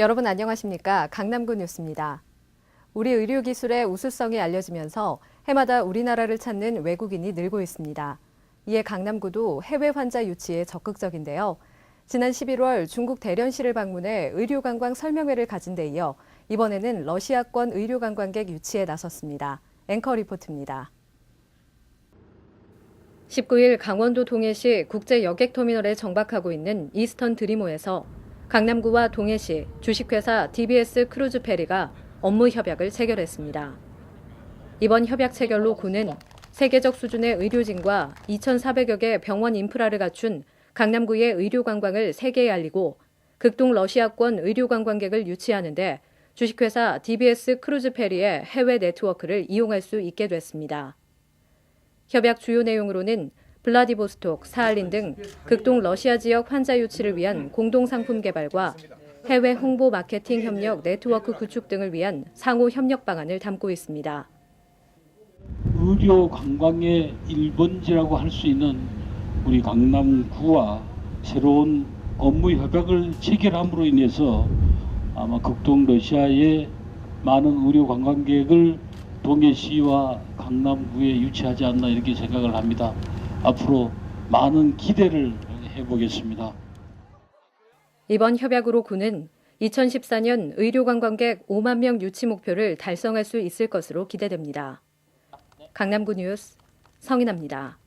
여러분 안녕하십니까? 강남구 뉴스입니다. 우리 의료기술의 우수성이 알려지면서 해마다 우리나라를 찾는 외국인이 늘고 있습니다. 이에 강남구도 해외 환자 유치에 적극적인데요. 지난 11월 중국 대련시를 방문해 의료관광 설명회를 가진 데 이어 이번에는 러시아권 의료관광객 유치에 나섰습니다. 앵커 리포트입니다. 19일 강원도 동해시 국제 여객터미널에 정박하고 있는 이스턴 드리모에서 강남구와 동해시 주식회사 DBS 크루즈 페리가 업무 협약을 체결했습니다. 이번 협약 체결로 구는 세계적 수준의 의료진과 2,400여 개 병원 인프라를 갖춘 강남구의 의료 관광을 세계에 알리고 극동 러시아권 의료 관광객을 유치하는데 주식회사 DBS 크루즈 페리의 해외 네트워크를 이용할 수 있게 됐습니다. 협약 주요 내용으로는 블라디보스톡, 사할린 등 극동 러시아 지역 환자 유치를 위한 공동 상품 개발과 해외 홍보 마케팅 협력 네트워크 구축 등을 위한 상호 협력 방안을 담고 있습니다. 의료 관광의 1번지라고 할 수 있는 우리 강남구와 새로운 업무 협약을 체결함으로 인해서 아마 극동 러시아의 많은 의료 관광객을 동해시와 강남구에 유치하지 않나 이렇게 생각을 합니다. 앞으로 많은 기대를 해보겠습니다. 이번 협약으로 구는 2014년 의료 관광객 5만 명 유치 목표를 달성할 수 있을 것으로 기대됩니다. 강남구 뉴스 성인합니다.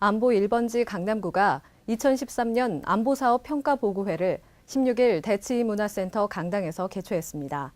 안보 1번지 강남구가 2013년 안보사업 평가 보고회를 16일 대치문화센터 강당에서 개최했습니다.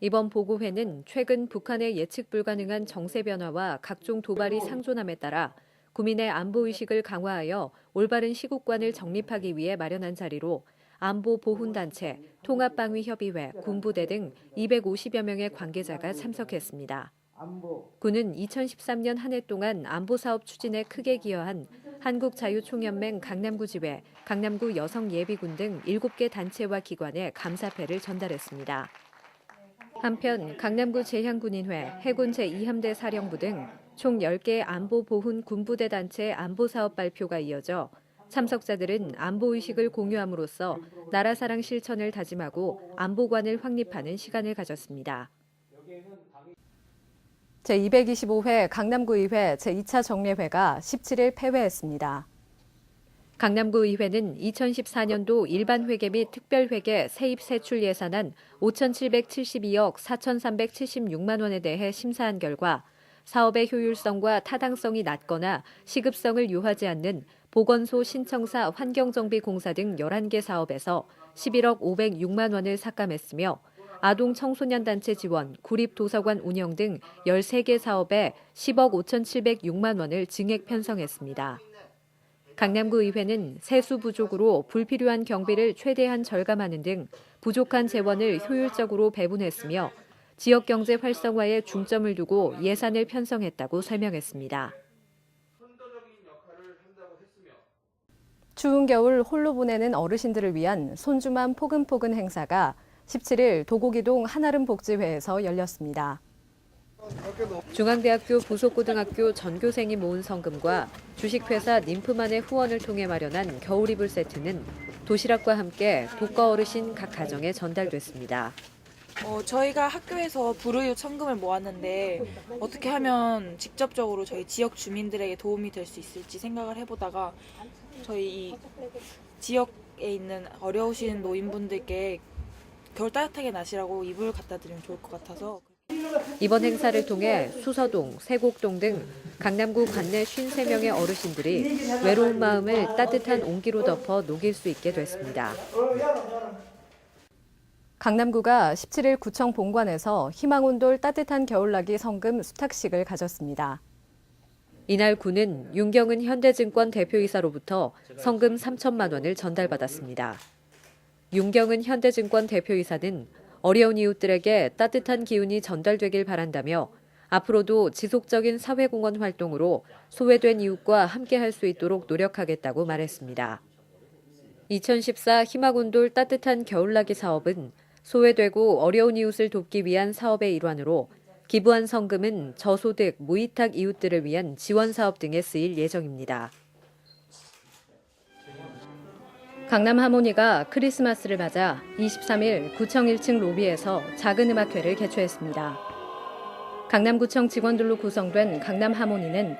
이번 보고회는 최근 북한의 예측 불가능한 정세 변화와 각종 도발이 상존함에 따라 국민의 안보 의식을 강화하여 올바른 시국관을 정립하기 위해 마련한 자리로 안보 보훈 단체, 통합방위협의회, 군부대 등 250여 명의 관계자가 참석했습니다. 군은 2013년 한 해 동안 안보 사업 추진에 크게 기여한 한국자유총연맹 강남구 지회, 강남구 여성예비군 등 7개 단체와 기관에 감사패를 전달했습니다. 한편 강남구 제향군인회, 해군 제2함대 사령부 등 총 10개 안보 보훈 군부대 단체 안보 사업 발표가 이어져 참석자들은 안보 의식을 공유함으로써 나라 사랑 실천을 다짐하고 안보관을 확립하는 시간을 가졌습니다. 제225회 강남구의회 제2차 정례회가 17일 폐회했습니다. 강남구의회는 2014년도 일반회계 및 특별회계 세입 세출 예산안 5,772억 4,376만 원에 대해 심사한 결과 사업의 효율성과 타당성이 낮거나 시급성을 요하지 않는 보건소 신청사 환경정비공사 등 11개 사업에서 11억 506만 원을 삭감했으며 아동 청소년 단체 지원, 구립 도서관 운영 등 13개 사업에 10억 5,706만 원을 증액 편성했습니다. 강남구 의회는 세수 부족으로 불필요한 경비를 최대한 절감하는 등 부족한 재원을 효율적으로 배분했으며 지역 경제 활성화에 중점을 두고 예산을 편성했다고 설명했습니다. 추운 겨울 홀로 보내는 어르신들을 위한 손주만 포근포근 행사가 17일 도곡이동 한아름 복지회에서 열렸습니다. 중앙대학교 부속고등학교 전교생이 모은 성금과 주식회사 님프만의 후원을 통해 마련한 겨울 이불 세트는 도시락과 함께 독거 어르신 각 가정에 전달됐습니다. 어, 저희가 학교에서 불우유 천금을 모았는데 어떻게 하면 직접적으로 저희 지역 주민들에게 도움이 될 수 있을지 생각을 해보다가 저희 이 지역에 있는 어려우신 노인분들께 겨울 따뜻하게 나시라고 이불 갖다 드리면 좋을 것 같아서 이번 행사를 통해 수서동, 세곡동 등 강남구 관내 53명의 어르신들이 외로운 마음을 따뜻한 온기로 덮어 녹일 수 있게 됐습니다. 강남구가 17일 구청 본관에서 희망온돌 따뜻한 겨울나기 성금 수탁식을 가졌습니다. 이날 구는 윤경은 현대증권 대표이사로부터 성금 3천만 원을 전달받았습니다. 윤경은 현대증권 대표이사는 어려운 이웃들에게 따뜻한 기운이 전달되길 바란다며 앞으로도 지속적인 사회공헌 활동으로 소외된 이웃과 함께할 수 있도록 노력하겠다고 말했습니다. 2014 희망온돌 따뜻한 겨울나기 사업은 소외되고 어려운 이웃을 돕기 위한 사업의 일환으로 기부한 성금은 저소득, 무위탁 이웃들을 위한 지원 사업 등에 쓰일 예정입니다. 강남 하모니가 크리스마스를 맞아 23일 구청 1층 로비에서 작은 음악회를 개최했습니다. 강남구청 직원들로 구성된 강남 하모니는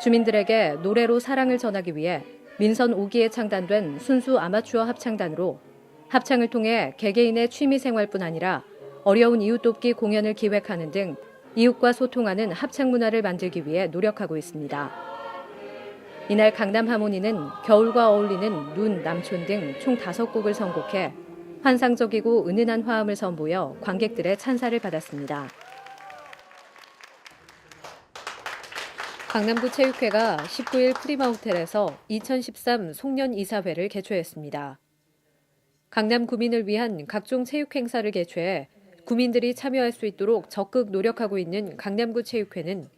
주민들에게 노래로 사랑을 전하기 위해 민선 5기에 창단된 순수 아마추어 합창단으로 합창을 통해 개개인의 취미 생활뿐 아니라 어려운 이웃 돕기 공연을 기획하는 등 이웃과 소통하는 합창 문화를 만들기 위해 노력하고 있습니다. 이날 강남 하모니는 겨울과 어울리는 눈, 남촌 등총 5곡을 선곡해 환상적이고 은은한 화음을 선보여 관객들의 찬사를 받았습니다. 강남구 체육회가 19일 프리마 호텔에서 2013 송년 이사회를 개최했습니다. 강남 구민을 위한 각종 체육 행사를 개최해 구민들이 참여할 수 있도록 적극 노력하고 있는 강남구 체육회는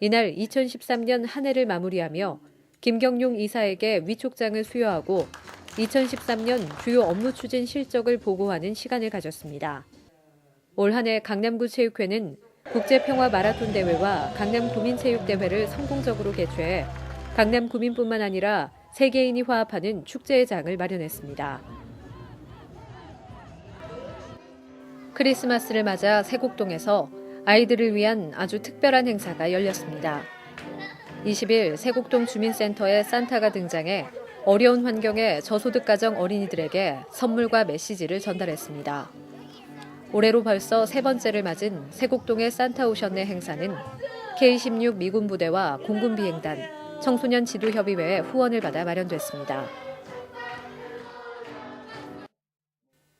이날 2013년 한 해를 마무리하며 김경용 이사에게 위촉장을 수여하고 2013년 주요 업무 추진 실적을 보고하는 시간을 가졌습니다. 올 한해 강남구 체육회는 국제평화 마라톤 대회와 강남 구민체육대회를 성공적으로 개최해 강남 구민뿐만 아니라 세계인이 화합하는 축제의 장을 마련했습니다. 크리스마스를 맞아 세곡동에서 아이들을 위한 아주 특별한 행사가 열렸습니다. 20일 세곡동 주민센터에 산타가 등장해 어려운 환경의 저소득 가정 어린이들에게 선물과 메시지를 전달했습니다. 올해로 벌써 세 번째를 맞은 세곡동의 산타 오션네 행사는 K-16 미군 부대와 공군 비행단, 청소년 지도협의회의 후원을 받아 마련됐습니다.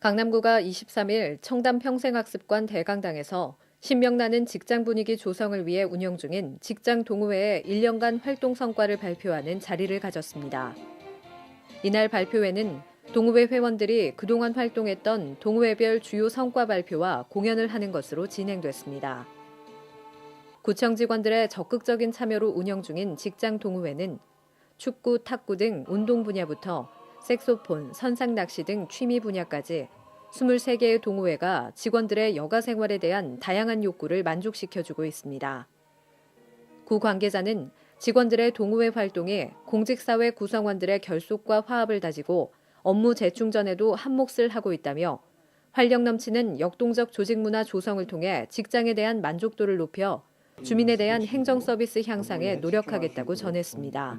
강남구가 23일 청담 평생학습관 대강당에서 신명나는 직장 분위기 조성을 위해 운영 중인 직장 동호회의 1년간 활동 성과를 발표하는 자리를 가졌습니다. 이날 발표회는 동호회 회원들이 그동안 활동했던 동호회별 주요 성과 발표와 공연을 하는 것으로 진행됐습니다. 구청 직원들의 적극적인 참여로 운영 중인 직장 동호회는 축구, 탁구 등 운동 분야부터 색소폰, 선상 낚시 등 취미 분야까지 23개의 동호회가 직원들의 여가 생활에 대한 다양한 욕구를 만족시켜주고 있습니다. 구 관계자는 직원들의 동호회 활동이 공직사회 구성원들의 결속과 화합을 다지고 업무 재충전에도 한몫을 하고 있다며 활력 넘치는 역동적 조직 문화 조성을 통해 직장에 대한 만족도를 높여 주민에 대한 행정 서비스 향상에 노력하겠다고 전했습니다.